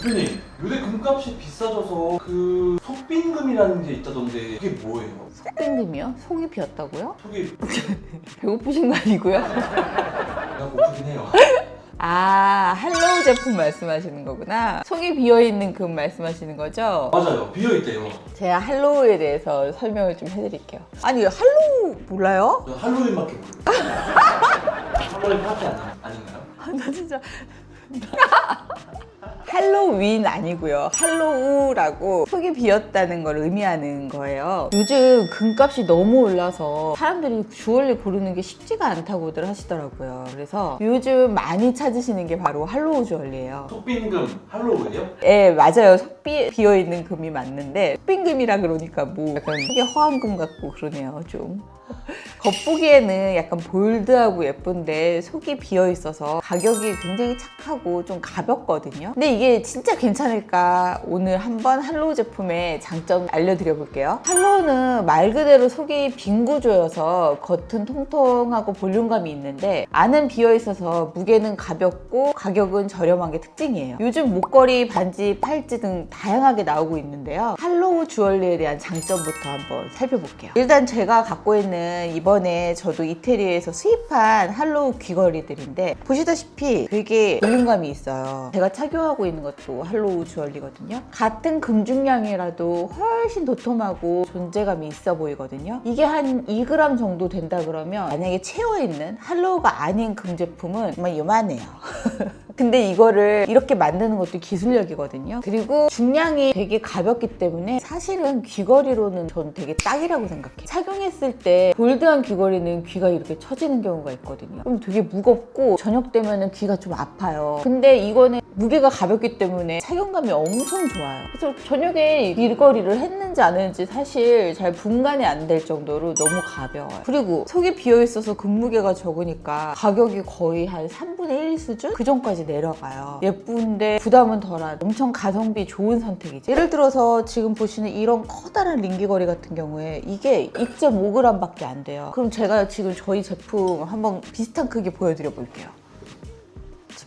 대표님 요새 금값이 비싸져서 그 속빈금이라는 게 있다던데 그게 뭐예요? 속빈금이요? 속이 비었다고요? 속이 배고프신 거 아니고요? 내가 고프긴 해요 아 할로우 제품 말씀하시는 거구나. 속이 비어있는 금 말씀하시는 거죠? 맞아요 비어있대요 제가 할로우에 대해서 설명을 좀 해드릴게요. 아니 할로우 몰라요? 저 할로윈밖에 모르겠어요 할로윈 파티 아니, 아닌가요? 아, 나 진짜 할로윈 아니고요. 할로우라고 속이 비었다는 걸 의미하는 거예요. 요즘 금값이 너무 올라서 사람들이 주얼리 고르는 게 쉽지가 않다고들 하시더라고요. 그래서 요즘 많이 찾으시는 게 바로 할로우 주얼리예요. 속빈금 할로우예요? 예, 맞아요. 속비 비어있는 금이 맞는데 속빈금이라 그러니까 뭐 약간 속에 허황금 같고 그러네요, 좀. 겉보기에는 약간 볼드하고 예쁜데 속이 비어 있어서 가격이 굉장히 착하고 좀 가볍거든요. 근데 이게 진짜 괜찮을까? 오늘 한번 할로우 제품의 장점 알려드려 볼게요. 할로우는 말 그대로 속이 빈 구조여서 겉은 통통하고 볼륨감이 있는데 안은 비어 있어서 무게는 가볍고 가격은 저렴한 게 특징이에요. 요즘 목걸이, 반지, 팔찌 등 다양하게 나오고 있는데요. 할로우 주얼리에 대한 장점부터 한번 살펴볼게요. 일단 제가 갖고 있는 이번에 저도 이태리에서 수입한 할로우 귀걸이들인데 보시다시피 되게 볼륨감이 있어요. 제가 착용하고 있는 것도 할로우 주얼리거든요. 같은 금중량이라도 훨씬 도톰하고 존재감이 있어 보이거든요. 이게 한 2g 정도 된다 그러면 만약에 채워있는 할로우가 아닌 금 제품은 정말 요만해요. 근데 이거를 이렇게 만드는 것도 기술력이거든요. 그리고 중량이 되게 가볍기 때문에 사실은 귀걸이로는 전 되게 딱이라고 생각해요. 착용했을 때 볼드한 귀걸이는 귀가 이렇게 처지는 경우가 있거든요. 그럼 되게 무겁고 저녁 되면은 귀가 좀 아파요. 근데 이거는 무게가 가볍기 때문에 착용감이 엄청 좋아요. 그래서 저녁에 귀걸이를 했는지 안 했는지 사실 잘 분간이 안 될 정도로 너무 가벼워요. 그리고 속이 비어 있어서 근무게가 적으니까 가격이 거의 한 3분의 1 수준? 그 전까지 내려가요. 예쁜데 부담은 덜한 엄청 가성비 좋은 선택이죠. 예를 들어서 지금 보시는 이런 커다란 링기거리 같은 경우에 이게 2.5g밖에 안 돼요. 그럼 제가 지금 저희 제품 한번 비슷한 크기 보여드려 볼게요.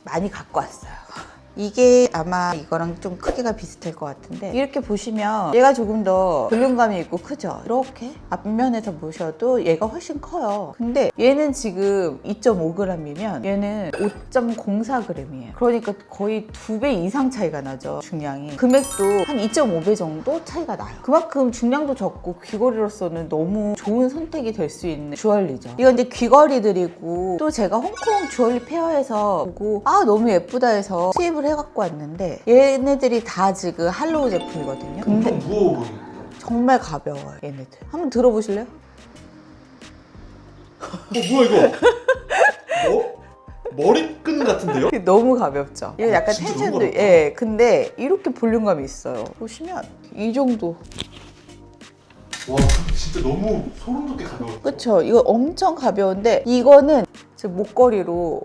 많이 갖고 왔어요. 이게 아마 이거랑 좀 크기가 비슷할 것 같은데 이렇게 보시면 얘가 조금 더 볼륨감이 있고 크죠? 이렇게 앞면에서 보셔도 얘가 훨씬 커요. 근데 얘는 지금 2.5g이면 얘는 5.04g이에요. 그러니까 거의 두 배 이상 차이가 나죠 중량이. 금액도 한 2.5배 정도 차이가 나요. 그만큼 중량도 적고 귀걸이로서는 너무 좋은 선택이 될 수 있는 주얼리죠. 이건 이제 귀걸이들이고 또 제가 홍콩 주얼리 페어에서 보고 아 너무 예쁘다 해서 수입을 해갖고 왔는데 얘네들이 다 지금 할로우 제품이거든요 근데 엄청 무거워? 정말 가벼워요 얘네들 한번 들어보실래요? 어 뭐야 이거? 뭐? 머리끈 같은데요? 너무 가볍죠 이거 아, 약간 진짜 너무 텐션도 가볍다. 예 근데 이렇게 볼륨감이 있어요 보시면 이 정도 와 진짜 너무 소름 돋게 가벼워. 그쵸. 이거 엄청 가벼운데 이거는 지금 목걸이로.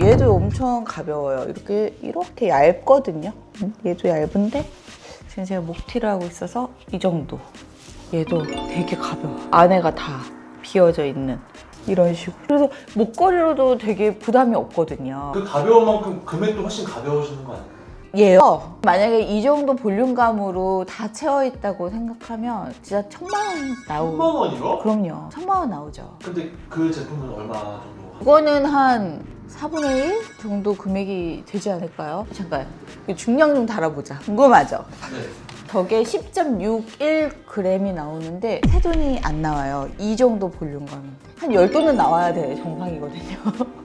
얘도 엄청 가벼워요. 이렇게 이렇게 얇거든요. 음, 얘도 얇은데 지금 제가 목티를 하고 있어서 이 정도. 얘도 되게 가벼워. 안에가 다 비어져 있는 이런 식으로. 그래서 목걸이로도 되게 부담이 없거든요. 그 가벼운 만큼 금액도 훨씬 가벼워지는 거 아니에요? 얘요. 만약에 이 정도 볼륨감으로 다 채워 있다고 생각하면 진짜 천만 원 나오고 천만 원이요? 그럼요. 천만 원 나오죠. 근데 그 제품은 얼마 정도? 이거는 한 4분의 1 정도 금액이 되지 않을까요? 잠깐 이 중량 좀 달아보자. 궁금하죠? 네. 저게 10.61g이 나오는데 세 돈이 안 나와요. 이 정도 볼륨감인데. 한 10돈은 나와야 돼. 정상이거든요. 와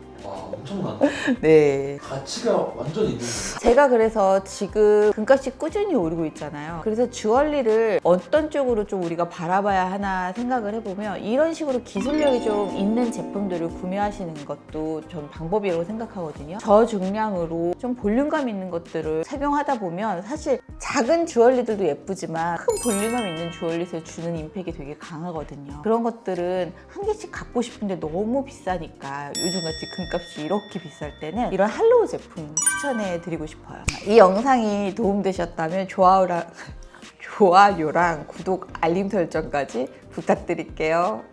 엄청나네 네 가치가 완전 있는 거예요 제가 그래서 지금 금값이 꾸준히 오르고 있잖아요. 그래서 주얼리를 어떤 쪽으로 좀 우리가 바라봐야 하나 생각을 해보면 이런 식으로 기술력이 좀 있는 제품들을 구매하시는 것도 전 방법이라고 생각하거든요. 저중량으로 좀 볼륨감 있는 것들을 착용하다 보면 사실 작은 주얼리들도 예쁘지만 큰 볼륨감 있는 주얼리에서 주는 임팩이 되게 강하거든요. 그런 것들은 한 개씩 갖고 싶은데 너무 비싸니까 요즘같이 금값이 이렇게 비쌀 때는 이런 할로우 제품 추천해 드리고 싶어요. 이 영상이 도움되셨다면 좋아요랑 좋아요랑 구독 알림 설정까지 부탁드릴게요.